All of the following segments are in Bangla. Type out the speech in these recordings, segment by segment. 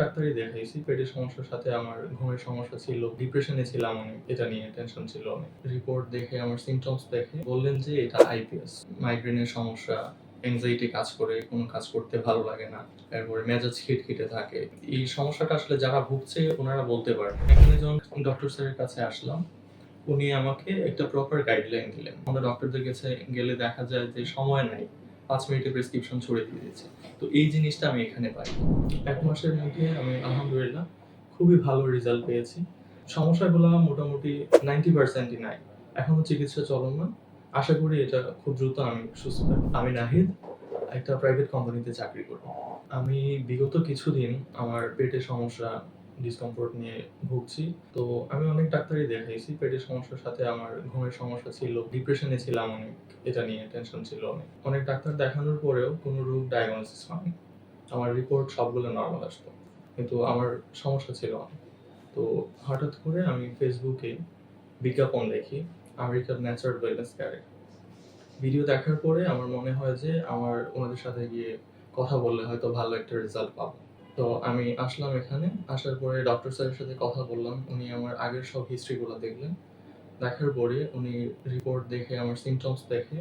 ডাক্তারই দেখাইছি পেটের সমস্যার সাথে আমার ঘুমের সমস্যা ছিল ডিপ্রেশনে ছিলাম অনেক, এটা নিয়ে টেনশন ছিল অনেক। রিপোর্ট দেখে আমার সিমটমস দেখে বললেন যে এটা আইপিএস মাইগ্রেনের সমস্যা এনজাইটি কাজ করে, কোনো কাজ করতে ভালো লাগে না, তারপরে মেজাজ খিটখিটে থাকে। এই সমস্যাটা আসলে যারা ভুগছে ওনারা বলতে পারেন এখানে যখন ডক্টর স্যারের কাছে আসলাম, উনি আমাকে একটা প্রপার গাইডলাইন দিলেন। আমরা ডক্টরদের কাছে গেলে দেখা যায় যে সময় নাই। পাঁচ মিনিটে প্রেসক্রিপশন ছড়ে দিয়ে দিচ্ছে তো এই জিনিসটা আমি এখানে পাই। এক মাসের মধ্যে আমি আলহামদুলিল্লাহ খুবই ভালো রেজাল্ট পেয়েছি। সমস্যাগুলো মোটামুটি নাইনটি পার্সেন্টই নাই। এখনও চিকিৎসা চলমান। আশা করি এটা খুব দ্রুত আমি সুস্থ আমি নাহিদ, একটা প্রাইভেট কোম্পানিতে চাকরি করি আমি বিগত কিছুদিন আমার পেটের সমস্যা ডিসকমফোর্ট নিয়ে ভুগছি। তো আমি অনেক ডাক্তারই দেখাইছি, পেটের সমস্যার সাথে আমার ঘুমের সমস্যা ছিল ডিপ্রেশনে ছিলাম অনেক, এটা নিয়ে টেনশন ছিল অনেক। অনেক ডাক্তার দেখানোর পরেও কোনো রোগ ডায়াগনোসিস হয়নি। আমার রিপোর্ট সবগুলো নর্মাল আসতো, কিন্তু আমার সমস্যা ছিল অনেক। তো হঠাৎ করে আমি ফেসবুকে বিজ্ঞাপন দেখি, আমেরিকার ন্যাচারাল ওয়েলনেস কেয়ারে ভিডিও দেখার পরে আমার মনে হয় যে আমার ওনাদের সাথে গিয়ে কথা বললে হয়তো ভালো একটা রেজাল্ট পাবো। তো আমি আসলাম এখানে। আসার পরে ডক্টর স্যারের সাথে কথা বললাম। উনি আমার আগের সব হিস্ট্রিগুলো দেখলেন। দেখার পরে উনি রিপোর্ট দেখে আমার সিমটমস দেখে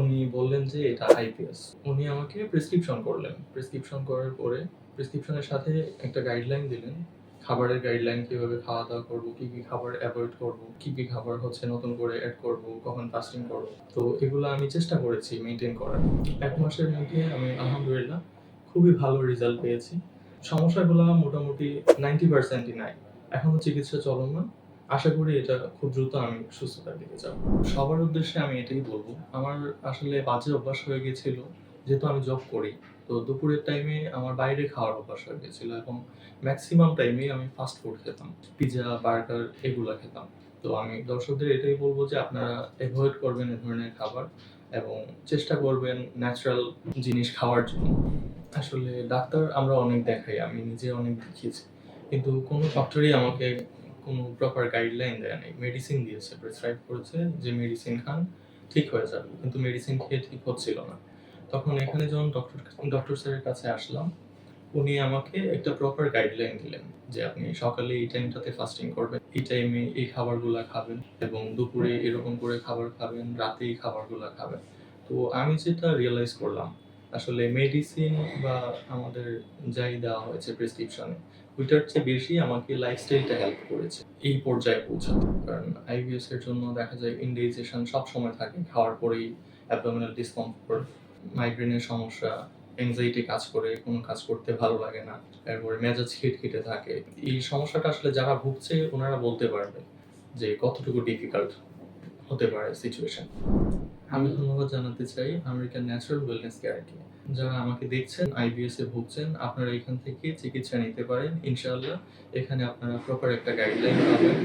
উনি বললেন যে এটা আইপিএস উনি আমাকে প্রেসক্রিপশন করলেন। প্রেসক্রিপশন করার পরে প্রেসক্রিপশনের সাথে একটা গাইডলাইন দিলেন। খাবারের গাইডলাইন কীভাবে খাওয়া দাওয়া করব, কি কি খাবার অ্যাভয়েড করব, কি কি খাবার হচ্ছে নতুন করে অ্যাড করব, কখন ফাস্টিং করব। তো এগুলো আমি চেষ্টা করেছি মেনটেন করার। এক মাসের মধ্যে আমি আলহামদুলিল্লাহ খুবই ভালো রেজাল্ট পেয়েছি। সমস্যাগুলো মোটামুটি নাইনটি পার্সেন্টই নাই। এখনও চিকিৎসা চলমান। আশা করি এটা খুব দ্রুত আমি সুস্থতার দিকে যাব। সবার উদ্দেশ্যে আমি এটাই বলব। আমার আসলে বাজে অভ্যাস হয়ে গেছিল, যেহেতু আমি জব করি। তো দুপুরের টাইমে আমার বাইরে খাওয়ার অভ্যাস হয়ে গেছিল এবং ম্যাক্সিমাম টাইমে আমি ফাস্ট ফুড খেতাম। পিৎজা বার্গার এগুলো খেতাম। তো আমি দর্শকদের এটাই বলব যে আপনারা অ্যাভয়েড করবেন এ ধরনের খাবার এবং চেষ্টা করবেন ন্যাচারাল জিনিস খাওয়ার জন্য। আসলে ডাক্তার আমরা অনেক দেখাই, আমি নিজে অনেক দেখিয়েছি। কিন্তু কোনো ডক্টরই আমাকে কোনো প্রপার গাইডলাইন দেয় নাই। মেডিসিন দিয়েছে প্রেসক্রাইব করেছে যে মেডিসিন খান, ঠিক হয়ে যাবে। কিন্তু মেডিসিন খেয়ে ঠিক হচ্ছিল না। তখন এখানে যখন ডক্টর ডক্টর স্যারের কাছে আসলাম, উনি আমাকে একটা প্রপার গাইডলাইন দিলেন যে আপনি সকালে এই টাইমটাতে ফাস্টিং করবেন, এই টাইমে এই খাবারগুলা খাবেন এবং দুপুরে এরকম করে খাবার খাবেন রাতে এই খাবারগুলা খাবেন। তো আমি যেটা রিয়েলাইজ করলাম আসলে মেডিসিন বা আমাদের যাই দেওয়া হয়েছে প্রেসক্রিপশনে ওইটার চেয়ে বেশি আমাকে লাইফস্টাইলটা হেল্প করেছে এই পর্যায়ে পৌঁছাতে। কারণ আইবিএস এর জন্য দেখা যায় ইন্ডাইজেশন সব সময় থাকে, খাওয়ার পরেই অ্যাবডোমিনাল ডিসকমফোর্ট মাইগ্রেনের সমস্যা এনজাইটি কাজ করে, কোনো কাজ করতে ভালো লাগে না, তারপরে মেজাজ খিটখিটে থাকে। এই সমস্যাটা আসলে যারা ভুগছে, ওনারা বলতে পারবে যে কতটুকু ডিফিকাল্ট হতে পারে সিচুয়েশন আমি ধন্যবাদ জানাতে চাই আমেরিকান ন্যাচারাল ওয়েলনেস কেয়ারকে যারা আমাকে দেখছেন আইবিএস এ ভুগছেন, আপনারা এখান থেকে চিকিৎসা নিতে পারেন, ইনশাআল্লাহ। এখানে আপনারা প্রপার একটা গাইডলাইন পাবেন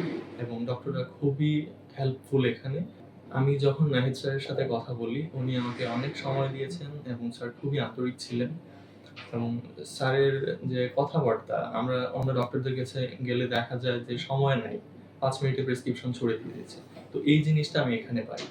এবং ডক্টররা খুবই হেল্পফুল এখানে। আমি যখন নাহিদ স্যারের সাথে কথা বলি, উনি আমাকে অনেক সময় দিয়েছেন এবং স্যার খুবই আন্তরিক ছিলেন। এবং স্যারের যে কথাবার্তা, আমরা অন্য ডক্টরদের কাছে গেলে দেখা যায় যে সময় নাই, পাঁচ মিনিটে প্রেসক্রিপশন ছড়ে দিয়ে দিচ্ছে তো এই জিনিসটা আমি এখানে পাই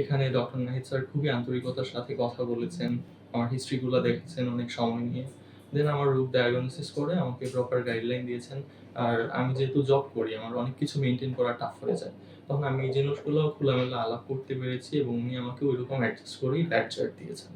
এখানে ডক্টর নাহিদ স্যার খুবই আন্তরিকতার সাথে কথা বলেছেন, আমার হিস্ট্রিগুলো দেখেছেন অনেক সময় নিয়ে। দেন আমার রূপ ডায়াগনোসিস করে আমাকে প্রপার গাইডলাইন দিয়েছেন। আর আমি যেহেতু জব করি, আমার অনেক কিছু মেনটেন করা টাফ হয়ে যায়। তখন আমি এই জিনিসগুলো খোলামেলা আলাপ করতে পেরেছি এবং উনি আমাকে ওইরকম অ্যাডজাস্ট করেই ডায়েট চার্ট দিয়েছেন।